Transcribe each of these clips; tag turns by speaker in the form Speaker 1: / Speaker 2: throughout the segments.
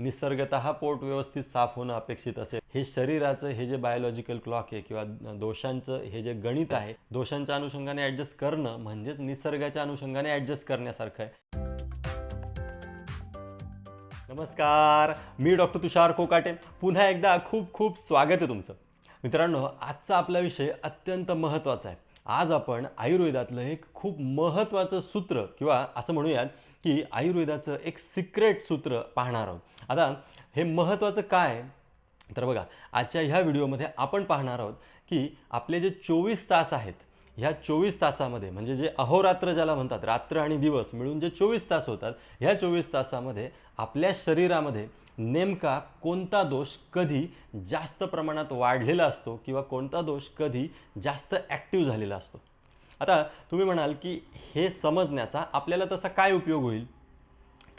Speaker 1: निसर्गत पोट व्यवस्थित साफ होणं अपेक्षित असेल. हे शरीराचं हे जे बायोलॉजिकल क्लॉक आहे किंवा दोषांचं हे जे गणित आहे दोषांच्या अनुषंगाने ॲडजस्ट करणं म्हणजेच निसर्गाच्या अनुषंगाने ॲडजस्ट करण्यासारखं आहे. नमस्कार मी डॉक्टर तुषार कोकाटे. पुन्हा एकदा खूप खूप स्वागत आहे तुमचं. मित्रांनो आजचा आपला विषय अत्यंत महत्त्वाचा आहे. आज आपण आयुर्वेदातलं एक खूप महत्त्वाचं सूत्र किंवा असं म्हणूयात की आयुर्वेदाचं एक सिक्रेट सूत्र पाहणार आहोत. आता हे महत्त्वाचं काय? तर बघा आजच्या ह्या व्हिडिओमध्ये आपण पाहणार आहोत की आपले जे चोवीस तास आहेत ह्या चोवीस तासामध्ये म्हणजे जे अहोरात्र ज्याला म्हणतात रात्र आणि दिवस मिळून जे चोवीस तास होतात ह्या चोवीस तासामध्ये आपल्या शरीरामध्ये नेमका कोणता दोष कधी जास्त प्रमाणात वाढलेला असतो किंवा कोणता दोष कधी जास्त ॲक्टिव्ह झालेला असतो? आता तुम्ही म्हणाल की हे समजण्याचा आपल्याला तसा काय उपयोग होईल?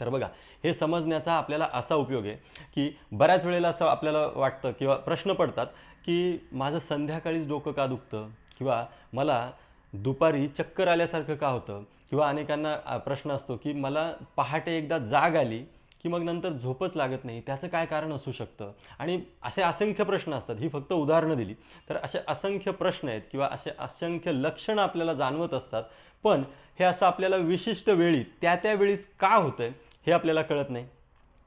Speaker 1: तर बघा हे समजण्याचा आपल्याला असा उपयोग आहे की बऱ्याच वेळेला असं आपल्याला वाटतं किंवा प्रश्न पडतात की माझं संध्याकाळीच डोकं का दुखतं? किंवा मला दुपारी चक्कर आल्यासारखं का होतं? किंवा अनेकांना प्रश्न असतो की मला पहाटे एकदा जाग आली की मग नंतर झोपच लागत नाही. त्याचं काय कारण असू शकतं? आणि असे असंख्य प्रश्न असतात. ही फक्त उदाहरणं दिली. तर असे असंख्य प्रश्न आहेत किंवा असे असंख्य लक्षणं आपल्याला जाणवत असतात. पण हे असं आपल्याला विशिष्ट वेळी त्या त्या वेळीच का होतंय हे आपल्याला कळत नाही.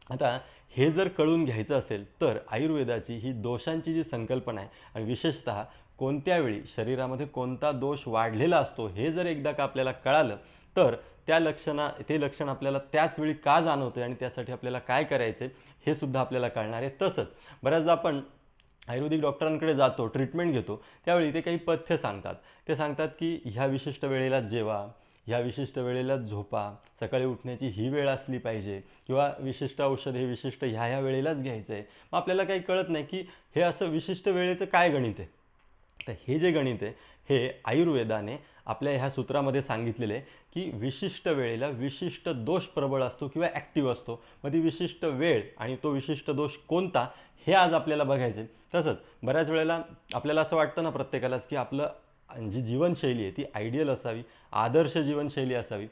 Speaker 1: आता हे जर कळून घ्यायचं असेल तर आयुर्वेदाची ही दोषांची जी संकल्पना आहे आणि विशेषतः कोणत्या वेळी शरीरामध्ये कोणता दोष वाढलेला असतो हे जर एकदा का आपल्याला कळालं तर त्या लक्षणा ते लक्षण आपल्याला त्याच वेळी का जाणवतं आणि त्यासाठी आपल्याला काय करायचं हे सुद्धा आपल्याला कळणार आहे. तसंच बऱ्याचदा आपण आयुर्वेदिक डॉक्टरांकडे जातो ट्रीटमेंट घेतो त्यावेळी ते काही पथ्य सांगतात. ते सांगतात की ह्या विशिष्ट वेळेला जेवा ह्या विशिष्ट वेळेला झोपा सकाळी उठण्याची ही वेळ असली पाहिजे किंवा विशिष्ट औषध हे विशिष्ट ह्या ह्या वेळेलाच घ्यायचं आहे मग आपल्याला काही कळत नाही की हे असं विशिष्ट वेळेचं काय गणित आहे? तर हे जे गणित आहे हे आयुर्वेदाने आपल्या ह्या सूत्रामध्ये सांगितलेलं आहे की विशिष्ट वेळेला विशिष्ट दोष प्रबळ असतो किंवा ॲक्टिव्ह असतो. मग ती विशिष्ट वेळ आणि तो विशिष्ट दोष कोणता हे आज आपल्याला बघायचं आहे तसंच बऱ्याच वेळेला आपल्याला असं वाटतं ना प्रत्येकालाच की आपलं जी जीवनशैली आहे ती आयडियल असावी आदर्श जीवनशैली असावी.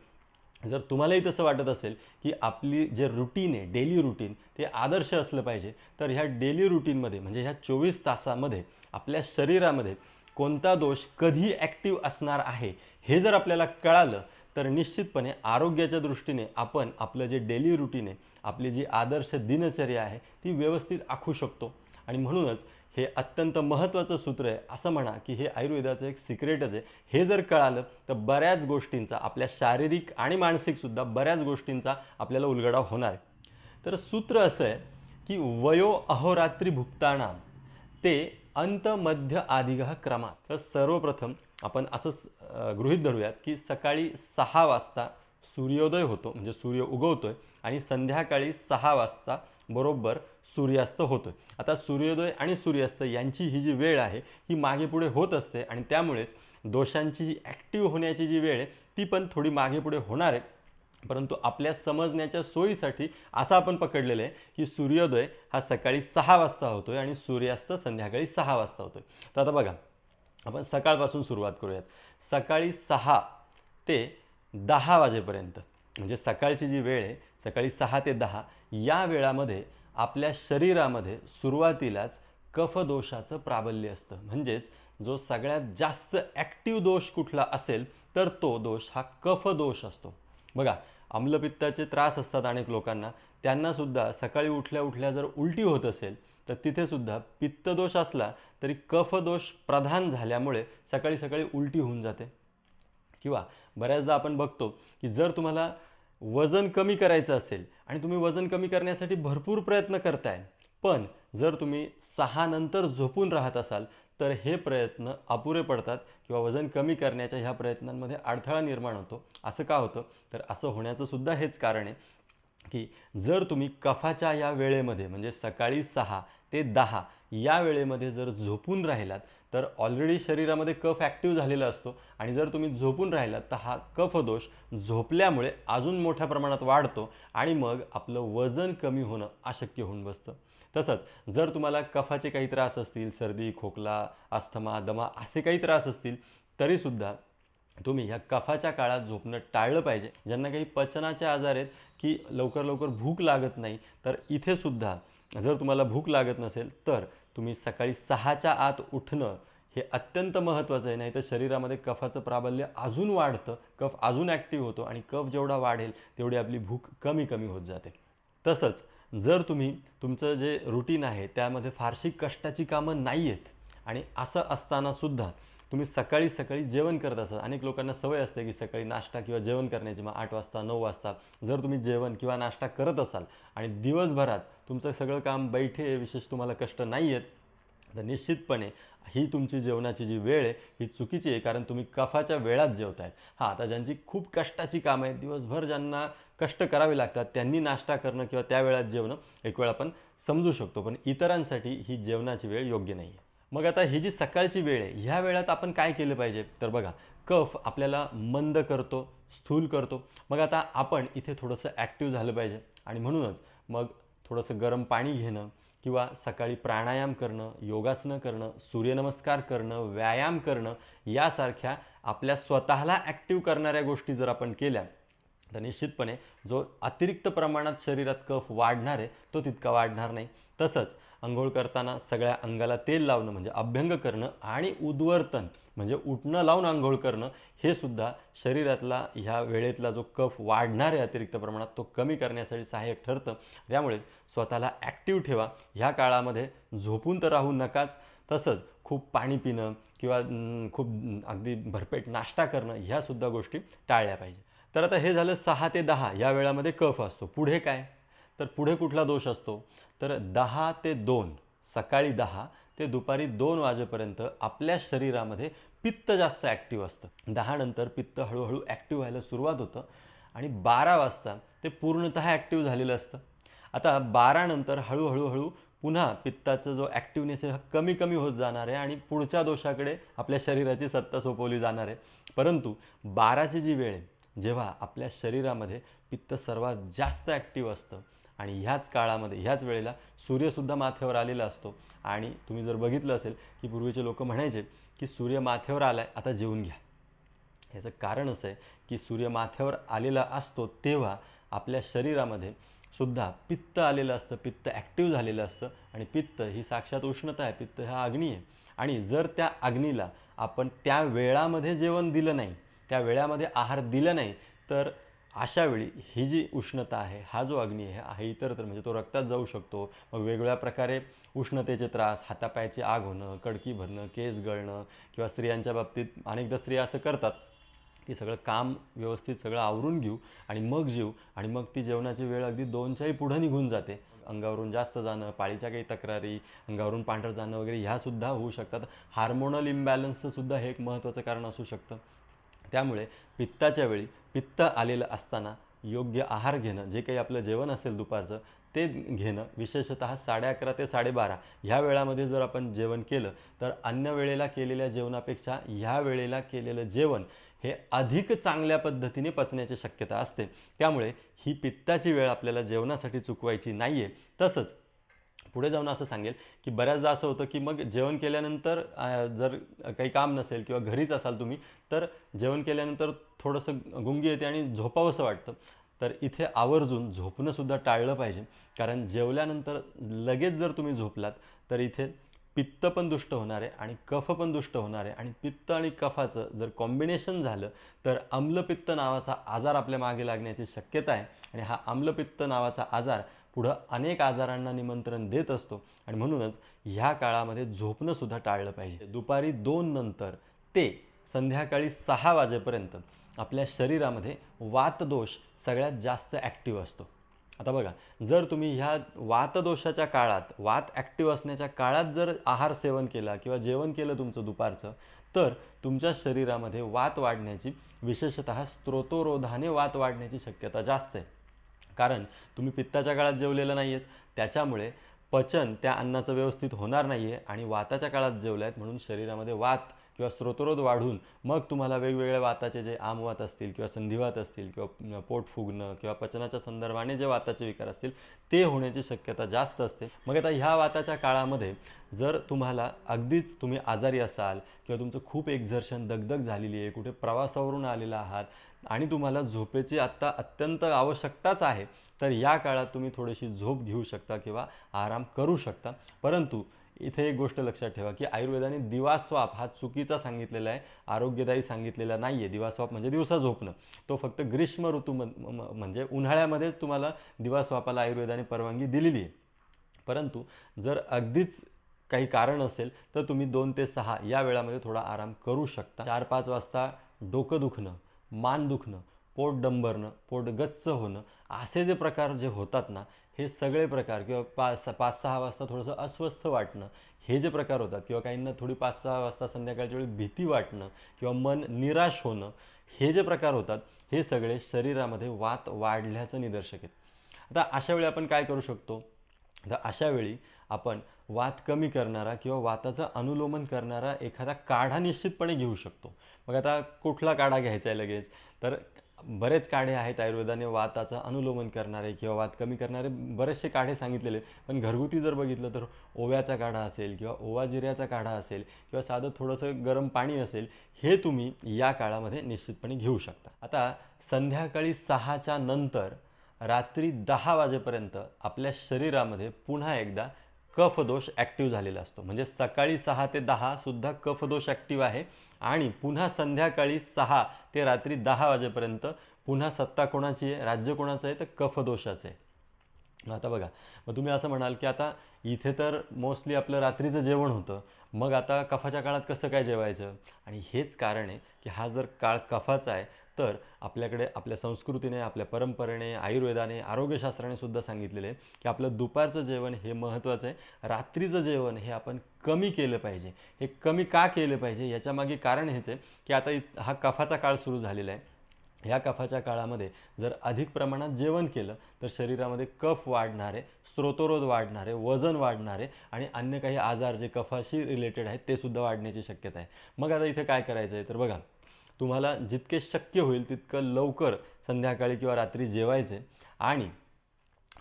Speaker 1: जर तुम्हालाही तसं वाटत असेल की आपली जे रुटीन आहे डेली रुटीन ते आदर्श असलं पाहिजे तर ह्या डेली रुटीनमध्ये म्हणजे ह्या चोवीस तासामध्ये आपल्या शरीरामध्ये कोणता दोष कधी ॲक्टिव्ह असणार आहे हे जर आपल्याला कळालं तर निश्चितपणे आरोग्याच्या दृष्टीने आपण आपलं जे डेली रुटीन आहे आपली जी आदर्श दिनचर्या आहे ती व्यवस्थित आखू शकतो. आणि म्हणूनच हे अत्यंत महत्त्वाचं सूत्र आहे असं म्हणा की हे आयुर्वेदाचं एक सिक्रेटच आहे. हे जर कळालं तर बऱ्याच गोष्टींचा आपल्या शारीरिक आणि मानसिकसुद्धा बऱ्याच गोष्टींचा आपल्याला उलगडा होणार आहे. तर सूत्र असं आहे की वयो अहोरात्री भुक्तानाम ते अंत मध्य आदिगः क्रमात. तर सर्वप्रथम आपण असं गृहित गृहीत धरूयात की सकाळी सहा वाजता सूर्योदय होतो म्हणजे सूर्य उगवतो आहे आणि संध्याकाळी सहा वाजता बरोबर सूर्यास्त होतो आहे आता सूर्योदय आणि सूर्यास्त यांची ही जी वेळ आहे ही मागे पुढे होत असते आणि त्यामुळेच दोषांची ही ॲक्टिव्ह होण्याची जी वेळ आहे ती पण थोडी मागे पुढे होणार आहे. परंतु आपल्या समजण्याच्या सोयीसाठी असं आपण पकडलेलं आहे की सूर्योदय हा सकाळी सहा वाजता होतो आहे आणि सूर्यास्त संध्याकाळी सहा वाजता होतोय. तर आता बघा आपण सकाळपासून सुरुवात करूयात. सकाळी सहा ते दहा वाजेपर्यंत म्हणजे सकाळची जी वेळ आहे सकाळी सहा ते दहा या वेळामध्ये आपल्या शरीरामध्ये सुरुवातीलाच कफदोषाचं प्राबल्य असतं. म्हणजेच जो सगळ्यात जास्त ॲक्टिव्ह दोष कुठला असेल तर तो दोष हा कफदोष असतो. बघा आम्लपित्ताचे त्रास असतात अनेक लोकांना. त्यांनासुद्धा सकाळी उठल्या उठल्या जर उलटी होत असेल तर तिथे सुद्धा पित्तदोष असला तरी कफदोष प्रधान झाल्यामुळे सकाळी सकाळी उलटी होऊन जाते. किंवा बऱ्याचदा आपण बघतो की जर तुम्हाला वजन कमी करायचं असेल आणि तुम्ही वजन कमी करण्यासाठी भरपूर प्रयत्न करताय पण जर तुम्ही सहा नंतर झोपून राहत असाल तर हे प्रयत्न अपुरे पडतात किंवा वजन कमी करण्याच्या ह्या प्रयत्नांमध्ये अडथळा निर्माण होतो. असं का होतं? तर असं होण्याचं सुद्धा हेच कारण आहे की जर तुम्ही कफाच्या या वेळेमध्ये म्हणजे सकाळी सहा ते दहा. या वेळेमध्ये जर झोपून राहिलात तर ऑलरेडी शरीरामध्ये कफ ॲक्टिव्ह झालेला असतो. आणि जर तुम्ही झोपून राहिलात तर हा कफदोष झोपल्यामुळे अजून मोठ्या प्रमाणात वाढतो आणि मग आपलं वजन कमी होणं अशक्य होऊन बसतं. तसंच जर तुम्हाला कफाचे काही त्रास असतील सर्दी खोकला अस्थमा दमा असे काही त्रास असतील तरीसुद्धा तुम्ही ह्या कफाच्या काळात झोपणं टाळलं पाहिजे. ज्यांना काही पचनाचे आजार आहेत की लवकर लवकर भूक लागत नाही तर इथे सुद्धा जर तुम्हाला भूक लागत नसेल तर तुम्ही सकाळी सहाच्या आत उठणं हे अत्यंत महत्त्वाचं आहे. नाही तर शरीरामध्ये कफाचं प्राबल्य अजून वाढतं कफ अजून ॲक्टिव्ह होतो आणि कफ जेवढा वाढेल तेवढी आपली भूक कमी कमी होत जाते. तसंच जर तुम्ही तुमचं जे रुटीन आहे त्यामध्ये फारशी कष्टाची कामं नाही आहेत आणि असं असतानासुद्धा तुम्ही सकाळी सकाळी जेवण करत असाल. अनेक लोकांना सवय असते की सकाळी नाश्ता किंवा जेवण करण्याची मग आठ वाजता नऊ वाजता जर तुम्ही जेवण किंवा नाश्ता करत असाल आणि दिवसभरात तुमचं सगळं काम बैठे विशेष तुम्हाला कष्ट नाही आहेत तर निश्चितपणे ही तुमची जेवणाची जी वेळ आहे ही चुकीची आहे कारण तुम्ही कफाच्या वेळात जेवतायत हां आता ज्यांची खूप कष्टाची कामं आहेत दिवसभर ज्यांना कष्ट करावे लागतात त्यांनी नाश्ता करणं किंवा त्या वेळात जेवणं एक वेळ आपण समजू शकतो पण इतरांसाठी ही जेवणाची वेळ योग्य नाही आहे मग आता ही जी सकाळची वेळ आहे ह्या वेळात आपण काय केलं पाहिजे? तर बघा कफ आपल्याला मंद करतो स्थूल करतो. मग आता आपण इथे थोडंसं ॲक्टिव्ह झालं पाहिजे. आणि म्हणूनच मग थोडंसं गरम पाणी घेणं किंवा सकाळी प्राणायाम करणं योगासनं करणं सूर्यनमस्कार करणं व्यायाम करणं यासारख्या आपल्या स्वतःला ॲक्टिव्ह करणाऱ्या गोष्टी जर आपण केल्या तर निश्चितपणे जो अतिरिक्त प्रमाणात शरीरात कफ वाढणार आहे तो तितका वाढणार नाही. तसंच अंघोळ करताना सगळ्या अंगाला तेल लावणं म्हणजे अभ्यंग करणं आणि उद्वर्तन म्हणजे उठणं लावून आंघोळ करणं हे सुद्धा शरीरातला ह्या वेळेतला जो कफ वाढणार आहे अतिरिक्त प्रमाणात तो कमी करण्यासाठी सहाय्यक ठरतं. त्यामुळेच स्वतःला ॲक्टिव्ह ठेवा. ह्या काळामध्ये झोपून तर राहू नकाच. तसंच खूप पाणी पिणं किंवा खूप अगदी भरपेट नाश्ता करणं ह्यासुद्धा गोष्टी टाळल्या पाहिजे. तर आता हे झालं सहा ते दहा या वेळामध्ये कफ असतो. पुढे काय? तर पुढे कुठला दोष असतो? तर दहा ते दोन सकाळी दहा ते दुपारी दोन वाजेपर्यंत आपल्या शरीरामध्ये पित्त जास्त ॲक्टिव्ह असतं. दहा नंतर पित्त हळूहळू ॲक्टिव्ह व्हायला सुरुवात होतं आणि बारा वाजता ते पूर्णतः ॲक्टिव्ह झालेलं असतं. आता बारानंतर हळूहळूहळू हळूहळू हळू पुन्हा पित्ताचं जो ॲक्टिव्हनेस आहे हा कमी कमी होत जाणार आहे आणि पुढच्या दोषाकडे आपल्या शरीराची सत्ता सोपवली जाणार आहे. परंतु बाराची जी वेळ आहे जेव्हा आपल्या शरीरामध्ये पित्त सर्वात जास्त ॲक्टिव्ह असतं आणि ह्याच काळामध्ये ह्याच वेळेला सूर्यसुद्धा माथ्यावर आलेला असतो. आणि तुम्ही जर बघितलं असेल की पूर्वीचे लोक म्हणायचे की सूर्य माथ्यावर आलाय आता जेवून घ्या. याचं कारण असं आहे की सूर्य माथ्यावर आलेला असतो तेव्हा आपल्या शरीरामध्ये सुद्धा पित्त आलेलं असतं पित्त ॲक्टिव्ह झालेलं असतं आणि पित्त ही साक्षात उष्णता आहे पित्त हा अग्नी आहे. आणि जर त्या अग्नीला आपण त्या वेळामध्ये जेवण दिलं नाही त्या वेळामध्ये आहार दिला नाही तर अशा वेळी ही जी उष्णता आहे हा जो अग्नी आहे हा इतरत्र म्हणजे तो रक्तात जाऊ शकतो. मग वेगवेगळ्या प्रकारे उष्णतेचे त्रास हातापायाची आग होणं कडकी भरणं केस गळणं किंवा स्त्रियांच्या बाबतीत अनेकदा स्त्रिया असं करतात की सगळं काम व्यवस्थित सगळं आवरून घेऊ आणि मग जेऊ आणि मग ती जेवणाची वेळ अगदी दोनच्याही पुढं निघून जाते. अंगावरून जास्त जाणं पाळीच्या काही तक्रारी अंगावरून पांढरं जाणं वगैरे ह्यासुद्धा होऊ शकतात. हार्मोनल इम्बॅलन्सचंसुद्धा हे एक महत्त्वाचं कारण असू शकतं. त्यामुळे पित्ताच्या वेळी पित्त आलेलं असताना योग्य आहार घेणं जे काही आपलं जेवण असेल दुपारचं ते घेणं विशेषतः साडे अकरा ते साडेबारा ह्या वेळामध्ये जर आपण जेवण केलं तर अन्य वेळेला केलेल्या जेवणापेक्षा ह्या वेळेला केलेलं जेवण हे अधिक चांगल्या पद्धतीने पचण्याची शक्यता असते. त्यामुळे ही पित्ताची वेळ आपल्याला जेवणासाठी चुकवायची नाही आहे तसंच पुढे जाऊन असं सांगेल की बऱ्याचदा असं होतं की मग जेवण केल्यानंतर जर काही काम नसेल किंवा घरीच असाल तुम्ही तर जेवण केल्यानंतर थोडंसं गुंगी येते आणि झोपावंसं वाटतं. तर इथे आवर्जून झोपणंसुद्धा टाळलं पाहिजे. कारण जेवल्यानंतर लगेच जर तुम्ही झोपलात तर इथे पित्त पण दुष्ट होणार आहे आणि कफ पण दुष्ट होणार आहे. आणि पित्त आणि कफाचं जर कॉम्बिनेशन झालं तर आम्लपित्त नावाचा आजार आपल्या मागे लागण्याची शक्यता आहे. आणि हा आम्लपित्त नावाचा आजार पुढं अनेक आजारांना निमंत्रण देत असतो. आणि म्हणूनच ह्या काळामध्ये झोपणंसुद्धा टाळलं पाहिजे. दुपारी दोन नंतर ते संध्याकाळी सहा वाजेपर्यंत आपल्या शरीरामध्ये वातदोष सगळ्यात जास्त ॲक्टिव्ह असतो. आता बघा जर तुम्ही ह्या वातदोषाच्या काळात वात ॲक्टिव्ह असण्याच्या काळात जर आहार सेवन केला किंवा जेवण केलं तुमचं दुपारचं तर तुमच्या शरीरामध्ये वात वाढण्याची विशेषतः स्त्रोतोरोधाने वात वाढण्याची शक्यता जास्त आहे. कारण तुम्ही पित्ताच्या काळात जेवलेलं नाही आहेत त्याच्यामुळे पचन त्या अन्नाचं व्यवस्थित होणार नाही आहे आणि वाताच्या काळात जेवलं आहेत म्हणून शरीरामध्ये वात किंवा स्रोतरोध वाढून मग तुम्हाला वेगवेगळ्या वाताचे जे आमवात असतील किंवा संधिवात असतील किंवा पोट फुगणं किंवा पचनाच्या संदर्भाने जे वाताचे विकार असतील ते होण्याची शक्यता जास्त असते. मग आता ह्या वाताच्या काळामध्ये जर तुम्हाला अगदीच तुम्ही आजारी असाल किंवा तुमचं खूप एक्झर्शन दगदग झालेली आहे कुठे प्रवासावरून आलेला आहात आणि तुम्हाला झोपेची आत्ता अत्यंत आवश्यकताच आहे तर या काळात तुम्ही थोडीशी झोप घेऊ शकता किंवा आराम करू शकता. परंतु इथे एक गोष्ट लक्षात ठेवा की आयुर्वेदाने दिवास्वाप हा चुकीचा सांगितलेला आहे आरोग्यदायी सांगितलेला नाही आहे दिवास्वाप म्हणजे दिवसा झोपणं. तो फक्त ग्रीष्म ऋतू म्हणजे उन्हाळ्यामध्येच तुम्हाला दिवास्वापाला आयुर्वेदाने परवानगी दिलेली आहे. परंतु जर अगदीच काही कारण असेल तर तुम्ही दोन ते सहा या वेळामध्ये थोडा आराम करू शकता. चार पाच वाजता डोकं दुखणं मान दुखणं पोट डंबरणं पोट गच्च होणं असे जे प्रकार जे होतात ना हे सगळे प्रकार किंवा पाच पाच सहा वाजता थोडंसं अस्वस्थ वाटणं हे जे प्रकार होतात किंवा काहींना थोडी पाच सहा वाजता संध्याकाळच्या वेळी भीती वाटणं किंवा मन निराश होणं हे जे प्रकार होतात हे सगळे शरीरामध्ये वात वाढल्याचं निदर्शक आहेत. आता अशा वेळी आपण काय करू शकतो? तर अशा वेळी आपण वात कमी करणारा किंवा वाताचं अनुलोमन करणारा एखादा काढा निश्चितपणे घेऊ शकतो. मग आता कुठला काढा घ्यायचा आहे लगेच? तर बरेच काढे आहेत आयुर्वेदाने वाताचं अनुलोमन करणारे किंवा वात कमी करणारे बरेचसे काढे सांगितलेले. पण घरगुती जर बघितलं तर ओव्याचा काढा असेल किंवा ओवा जिऱ्याचा काढा असेल किंवा साधं थोडंसं गरम पाणी असेल हे तुम्ही या काळामध्ये निश्चितपणे घेऊ शकता. आता संध्याकाळी सहाच्या नंतर रात्री दहा वाजेपर्यंत आपल्या शरीरामध्ये पुन्हा एकदा कफदोष ॲक्टिव्ह झालेला असतो. म्हणजे सकाळी सहा ते दहासुद्धा कफदोष ॲक्टिव्ह आहे. आणि पुन्हा संध्याकाळी सहा ते रात्री दहा वाजेपर्यंत पुन्हा सत्ता कोणाची आहे? राज्य कोणाचं आहे? तर कफदोषाचं आहे. आता बघा मग तुम्ही असं म्हणाल की आता इथे तर मोस्टली आपलं रात्रीचं जेवण होतं मग आता कफाच्या काळात कसं काय जेवायचं? आणि हेच कारण आहे की हा जर काळ कफाचा आहे तर आपल्याकडे आपल्या संस्कृतीने आपल्या परंपरेने आयुर्वेदाने आरोग्यशास्त्राने सुद्धा सांगितलेलं आहे की आपलं दुपारचं जेवण हे महत्त्वाचं आहे. रात्रीचं जेवण हे आपण कमी केलं पाहिजे. हे कमी का केलं पाहिजे? याच्यामागे कारण हेच आहे की आता हा कफाचा काळ सुरू झालेला आहे. ह्या कफाच्या काळामध्ये जर अधिक प्रमाणात जेवण केलं तर शरीरामध्ये कफ वाढणारे स्त्रोतोरोध वाढणारे वजन वाढणारे आणि अन्य काही आजार जे कफाशी रिलेटेड आहेत ते सुद्धा वाढण्याची शक्यता आहे. मग आता इथे काय करायचं आहे तर बघा तुम्हाला जितके शक्य होईल तितकं लवकर संध्याकाळी किंवा रात्री जेवायचे. आणि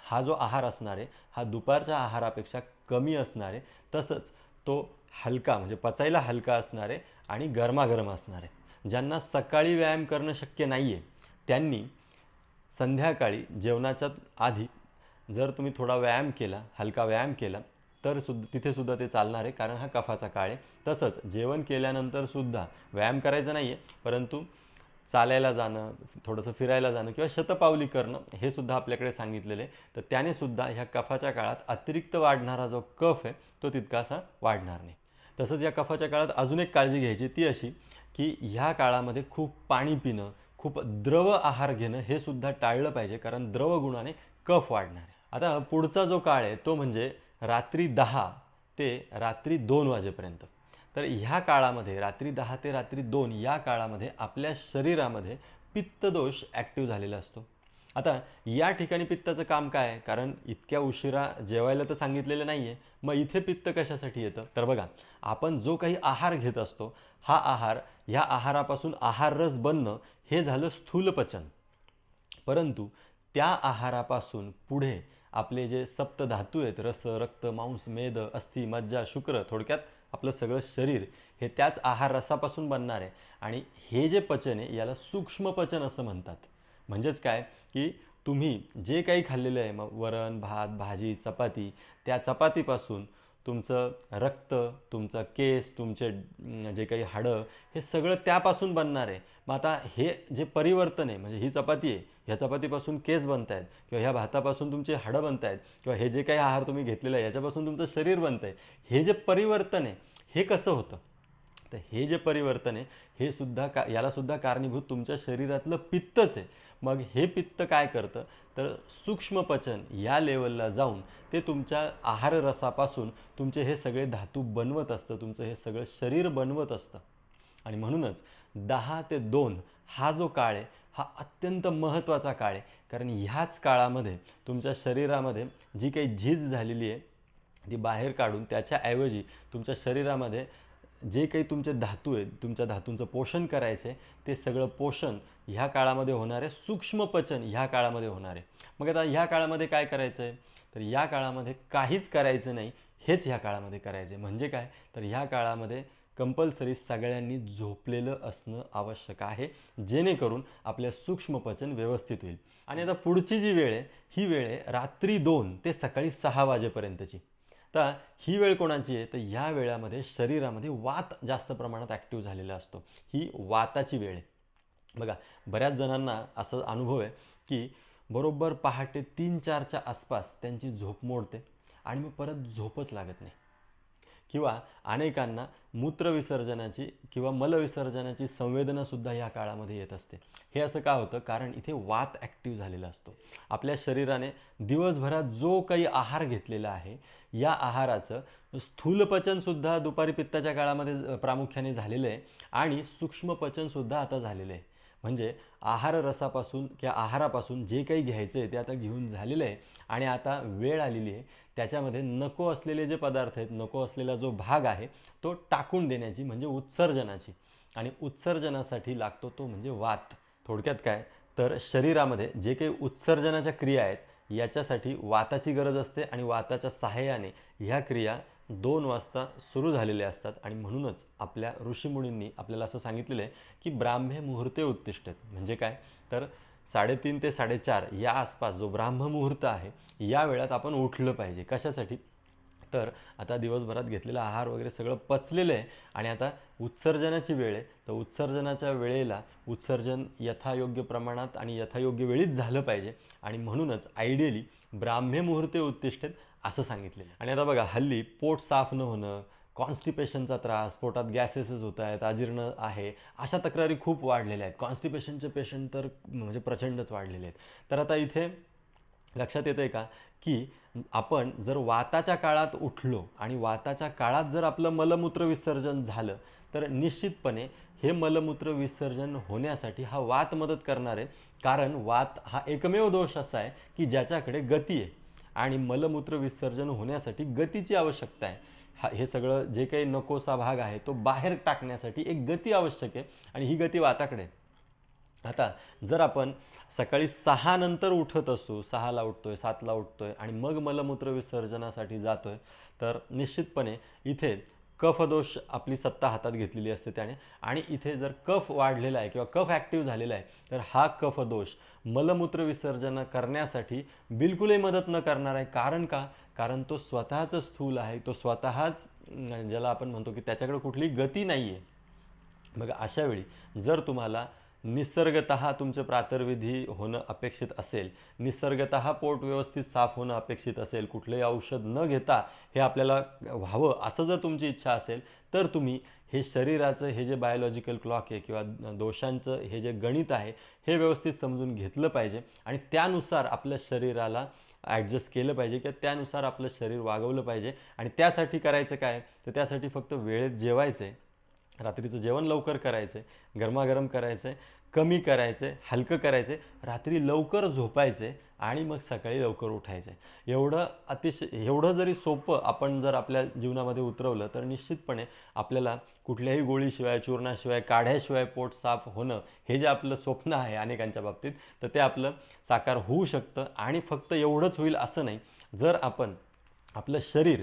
Speaker 1: हा जो आहार असणार आहे हा दुपारच्या आहारापेक्षा कमी असणार आहे. तसंच तो हलका म्हणजे पचायला हलका असणार आहे आणि गरमागरम असणार आहे. ज्यांना सकाळी व्यायाम करणं शक्य नाही आहे त्यांनी संध्याकाळी जेवणाच्या आधी जर तुम्ही थोडा व्यायाम केला हलका व्यायाम केला तर सुद्धा तिथे सुद्धा ते चालणार आहे कारण हा कफाचा काळ आहे. तसंच जेवण केल्यानंतर सुद्धा व्यायाम करायचा नाही आहे परंतु चालायला जाणं थोडंसं फिरायला जाणं किंवा शतपावली करणं हे सुद्धा आपल्याकडे सांगितलेलं आहे. तर त्याने सुद्धा ह्या कफाच्या काळात अतिरिक्त वाढणारा जो कफ आहे तो तितकासा वाढणार नाही. तसंच या कफाच्या काळात अजून एक काळजी घ्यायची ती अशी की ह्या काळामध्ये खूप पाणी पिणं खूप द्रव आहार घेणं हे सुद्धा टाळलं पाहिजे कारण द्रव गुणाने कफ वाढणार आहे. आता पुढचा जो काळ आहे तो म्हणजे रात्री दहा ते रात्री दोन वाजेपर्यंत. तर ह्या काळामध्ये रात्री दहा ते रात्री दोन या काळामध्ये आपल्या शरीरामध्ये पित्तदोष ॲक्टिव्ह झालेला असतो. आता या ठिकाणी पित्ताचं काम काय? आहे कारण इतक्या उशिरा जेवायला तर सांगितलेलं नाही आहे मग इथे पित्त कशासाठी येतं? तर बघा आपण जो काही आहार घेत असतो हा आहार ह्या आहारापासून आहार रस बनणं हे झालं स्थूलपचन. परंतु त्या आहारापासून पुढे आपले जे सप्त धातू आहेत रस रक्त मांस मेद अस्थि मज्जा शुक्र थोडक्यात आपलं सगळं शरीर हे त्याच आहार रसापासून बनणार आहे. आणि हे जे पचन आहे याला सूक्ष्म पचन असं म्हणतात. म्हणजेच काय? की तुम्ही जे काही खाल्लेलं आहे मग वरण भात भाजी चपाती त्या चपातीपासून तुमचं रक्त तुमचा केस तुमचे जे काही हाडं हे सगळं त्यापासून बनणार आहे. मग आता हे जे परिवर्तन आहे म्हणजे ही चपाती आहे ह्या चपातीपासून केस बनत आहेत किंवा ह्या भातापासून तुमचे हाडं बनत आहेत किंवा हे जे काही आहार तुम्ही घेतलेला आहे याच्यापासून तुमचं शरीर बनतं आहे हे जे परिवर्तन आहे हे कसं होतं? तर हे जे परिवर्तन आहे हे सुद्धा का यालासुद्धा कारणीभूत तुमच्या शरीरातलं पित्तच आहे. मग हे पित्त काय करतं? तर सूक्ष्मपचन या लेवलला जाऊन ते तुमच्या आहार रसापासून तुमचे हे सगळे धातू बनवत असतं तुमचं हे सगळं शरीर बनवत असतं. आणि म्हणूनच दहा ते दोन हा जो काळ आहे हा अत्यंत महत्त्वाचा काळ आहे. कारण ह्याच काळामध्ये तुमच्या शरीरामध्ये जी काही झीज झालेली आहे ती बाहेर काढून त्याच्याऐवजी तुमच्या शरीरामध्ये जे काही तुमचे धातू आहेत तुमच्या धातूंचं पोषण करायचं आहे ते सगळं पोषण ह्या काळामध्ये होणार आहे सूक्ष्म पचन ह्या काळामध्ये होणार. आहे मग आता ह्या काळामध्ये काय करायचं आहे तर या काळामध्ये काहीच करायचं नाही हेच ह्या काळामध्ये करायचं आहे म्हणजे काय? तर ह्या काळामध्ये कंपल्सरी सगळ्यांनी झोपलेलं असणं आवश्यक आहे जेणेकरून आपल्या सूक्ष्म पचन व्यवस्थित होईल. आणि आता पुढची जी वेळ आहे ही वेळ आहे रात्री दोन ते सकाळी सहा वाजेपर्यंतची. तर ही वेळ कोणाची आहे? तर ह्या वेळामध्ये शरीरामध्ये वात जास्त प्रमाणात ॲक्टिव्ह झालेला असतो. ही वाताची वेळ आहे. बघा बऱ्याच जणांना असा अनुभव आहे की बरोबर पहाटे तीन चारच्या आसपास त्यांची झोप मोडते आणि मग परत झोपच लागत नाही. किंवा अनेकांना मूत्रविसर्जनाची किंवा मलविसर्जनाची संवेदनासुद्धा या काळामध्ये येत असते. हे असं का होतं? कारण इथे वात ॲक्टिव्ह झालेला असतो. आपल्या शरीराने दिवसभरात जो काही आहार घेतलेला आहे या आहाराचं स्थूलपचनसुद्धा दुपारी पित्ताच्या काळामध्ये प्रामुख्याने झालेलं आहे आणि सूक्ष्मपचनसुद्धा आता झालेलं आहे. म्हणजे आहार रसापासून किंवा आहारापासून जे काही घ्यायचं आहे ते आता घेऊन झालेलं आहे आणि आता वेळ आलेली आहे. त्याच्यामध्ये नको असलेले जे पदार्थ आहेत नको असलेला जो भाग आहे तो टाकून देण्याची म्हणजे उत्सर्जनाची. आणि उत्सर्जनासाठी लागतो तो म्हणजे वात. थोडक्यात काय? तर शरीरामध्ये जे काही उत्सर्जनाच्या क्रिया आहेत याच्यासाठी वाताची गरज असते आणि वाताच्या सहाय्याने ह्या क्रिया दोन वाजता सुरू झालेल्या असतात. आणि म्हणूनच आपल्या ऋषीमुनींनी आपल्याला असं सांगितलेलं आहे की ब्राह्मे मुहूर्ते उत्तिष्ठेत म्हणजे काय? तर साडेतीन ते साडेचार या आसपास जो ब्राह्म मुहूर्त आहे या वेळात आपण उठलं पाहिजे. कशासाठी? तर आता दिवसभरात घेतलेला आहार वगैरे सगळं पचलेलं आहे आणि आता उत्सर्जनाची वेळ आहे. तर उत्सर्जनाच्या वेळेला उत्सर्जन यथायोग्य प्रमाणात आणि यथायोग्य वेळीच झालं पाहिजे आणि म्हणूनच आयडियली ब्राह्मे मुहूर्ते उत्तिष्ठित असं सांगितलेलं आणि आता बघा हल्ली पोट साफ न होणं कॉन्स्टिपेशनचा त्रास पोटात गॅसेसेस होत आहेत अजीर्ण आहे अशा तक्रारी खूप वाढलेल्या आहेत. कॉन्स्टिपेशनचे पेशंट तर म्हणजे प्रचंडच वाढलेले आहेत. तर आता इथे लक्षात येतं आहे का? की आपण जर वाताच्या काळात उठलो आणि वाताच्या काळात जर आपलं मलमूत्र विसर्जन झालं तर निश्चितपणे हे मलमूत्र विसर्जन होण्यासाठी हा वात मदत करणार आहे. कारण वात हा एकमेव दोष असा आहे की ज्याच्याकडे गती आहे आणि मलमूत्र विसर्जन होण्यासाठी गतीची आवश्यकता आहे. हा हे सगळं जे काही नकोसा भाग आहे तो बाहेर टाकण्यासाठी एक गती आवश्यक आहे आणि ही गती वाताकडे आहे. आता जर आपण सकाळी सहा नंतर उठत असू सहाला उठतो आहे सातला उठतो आहे आणि मग मलमूत्र विसर्जनासाठी जातो आहे तर निश्चितपणे इथे कफदोष आपली सत्ता हातात घेतलेली असते त्याने. आणि इथे जर कफ वाढलेला आहे किंवा कफ ॲक्टिव्ह झालेला आहे तर हा कफदोष मलमूत्र विसर्जन करण्यासाठी बिलकुलही मदत न करणार आहे. कारण का? कारण तो स्वतःच स्थूल आहे. तो स्वतःच ज्याला आपण म्हणतो की त्याच्याकडे कुठली गती नाही आहे मग अशावेळी जर तुम्हाला निसर्गत तुमचं प्रातर्विधी होणं अपेक्षित असेल. निसर्गत पोट व्यवस्थित साफ होणं अपेक्षित असेल. कुठलंही औषध न घेता हे आपल्याला व्हावं असं जर तुमची इच्छा असेल तर तुम्ही हे शरीराचं हे जे बायोलॉजिकल क्लॉक आहे किंवा दोषांचं हे जे गणित आहे हे व्यवस्थित समजून घेतलं पाहिजे आणि त्यानुसार आपल्या शरीराला ॲडजस्ट केलं पाहिजे किंवा त्यानुसार आपलं शरीर वागवलं पाहिजे. आणि त्यासाठी करायचं काय? तर त्यासाठी फक्त वेळेत जेवायचं आहे रात्रीचं जेवण लवकर करायचं आहे गरमागरम करायचं आहे कमी करायचं आहे हलकं करायचं आहे रात्री लवकर झोपायचं आहे आणि मग सकाळी लवकर उठायचं. आहे एवढं अतिशय एवढं जरी सोपं आपण जर आपल्या जीवनामध्ये उतरवलं तर निश्चितपणे आपल्याला कुठल्याही गोळीशिवाय चूर्णाशिवाय काढ्याशिवाय पोट साफ होणं हे जे आपलं स्वप्न आहे अनेकांच्या बाबतीत तर ते आपलं साकार होऊ शकतं आणि फक्त एवढंच होईल असं नाही. जर आपण आपलं शरीर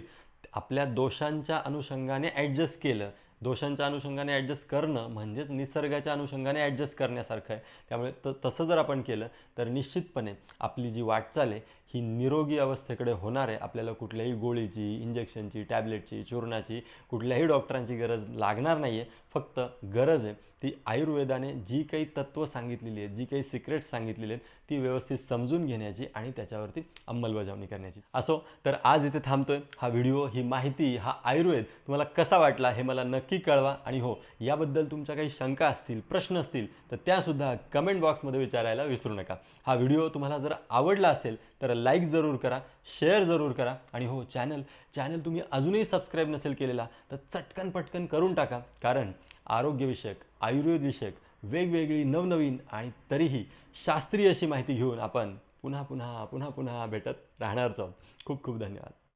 Speaker 1: आपल्या दोषांच्या अनुषंगाने ॲडजस्ट केलं दोषांच्या अनुषंगाने ॲडजस्ट करणं म्हणजेच निसर्गाच्या अनुषंगाने ॲडजस्ट करण्यासारखं आहे. त्यामुळे त तसं जर आपण केलं तर निश्चितपणे आपली जी वाटचाल आहे ही निरोगी अवस्थेकडे होणार आहे. आपल्याला कुठल्याही गोळीची इंजेक्शनची टॅबलेटची चूर्णाची कुठल्याही डॉक्टरांची गरज लागणार नाही आहे फक्त गरज आहे ती आयुर्वेदाने जी काही तत्त्व सांगितलेली आहेत जी काही सिक्रेट्स सांगितलेली आहेत ती व्यवस्थित समजून घेण्याची आणि त्याच्यावरती अंमलबजावणी करण्याची. असो तर आज इथे थांबतोय. हा व्हिडिओ ही माहिती हा आयुर्वेद तुम्हाला कसा वाटला हे मला नक्की कळवा. आणि हो याबद्दल तुमच्या काही शंका असतील प्रश्न असतील तर त्यासुद्धा कमेंट बॉक्समध्ये विचारायला विसरू नका. हा व्हिडिओ तुम्हाला जर आवडला असेल तर लाईक जरूर करा शेअर जरूर करा. आणि हो चॅनल चॅनल तुम्ही अजूनही सबस्क्राईब नसेल केलेला तर चटकन पटकन करून टाका. कारण आरोग्यविषयक आयुर्वेदविषयक वेगवेगळी नवनवीन आणि तरीही शास्त्रीय अशी माहिती घेऊन आपण पुन्हा पुन्हा पुन्हा पुन्हा भेटत राहणारच आहोत. खूप खूप धन्यवाद.